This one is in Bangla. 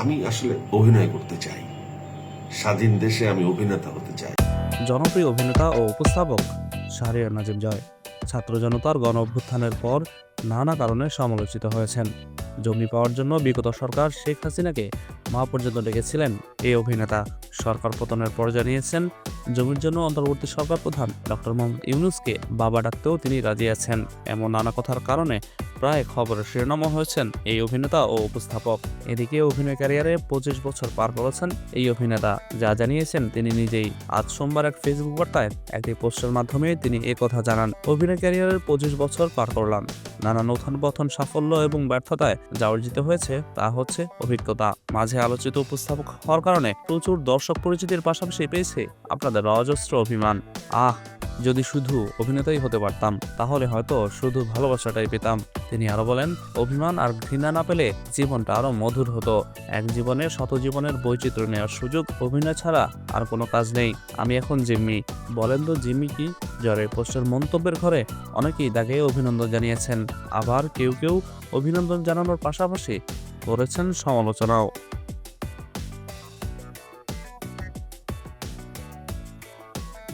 আমি আসলে অভিনয় করতে চাই। স্বাধীন দেশে আমি অভিনেতা হতে চাই। জনপ্রিয় অভিনেতা ও উপস্থাপক শাহরিয়ার নাজিম জয় ছাত্র জনতার গণ অভ্যুত্থানের পর নানা কারণে সমালোচিত হয়েছেন। জমি পাওয়ার জন্য বিগত সরকার শেখ হাসিনাকে মা পর্যন্ত ডেকেছিলেন এই অভিনেতা। সরকার পতনের পর জানিয়েছেন, জমির জন্য অন্তর্বর্তী সরকার প্রধান ডক্টর মোহাম্মদ ইউনুসকে বাবা ডাকতেও তিনি রাজি আছেন। এমন নানা কথার কারণে প্রায় খবরের শিরোনামও হয়েছেন এই অভিনেতা ও উপস্থাপক। এদিকে অভিনয় ক্যারিয়ারে পঁচিশ বছর পার করেছেন এই অভিনেতা। যা জানিয়েছেন তিনি নিজেই। আজ সোমবার এক ফেসবুক বার্তায় একটি পোস্টের মাধ্যমে তিনি কথা জানান। অভিনয় ক্যারিয়ারের পঁচিশ বছর পার করলাম। নানা নতুন পথন, সাফল্য এবং ব্যর্থতায় যা অর্জিত হয়েছে তা হচ্ছে অভিজ্ঞতা। মাঝে আলোচিত উপস্থাপক হওয়ার কারণে প্রচুর দর্শক পরিচিতির পাশাপাশি পেয়েছে আপনাদের অজস্র অভিমান। আহ যদি শুধু অভিনেতাই হতে পারতাম, তাহলে হয়তো শুধু ভালোবাসাটাই পেতাম। তিনি আরও বলেন, অভিমান আর ঘৃণা না পেলে জীবনটা আরও মধুর হতো। এক জীবনে শত জীবনের বৈচিত্র্য নেওয়ার সুযোগ অভিনয় ছাড়া আর কোনো কাজ নেই। আমি এখন জিম্মি। বলেন তো জিম্মি কি? জ্বরে পোস্টের মন্তব্যের ঘরে অনেকেই তাকে অভিনন্দন জানিয়েছেন। আবার কেউ কেউ অভিনন্দন জানানোর পাশাপাশি করেছেন সমালোচনাও।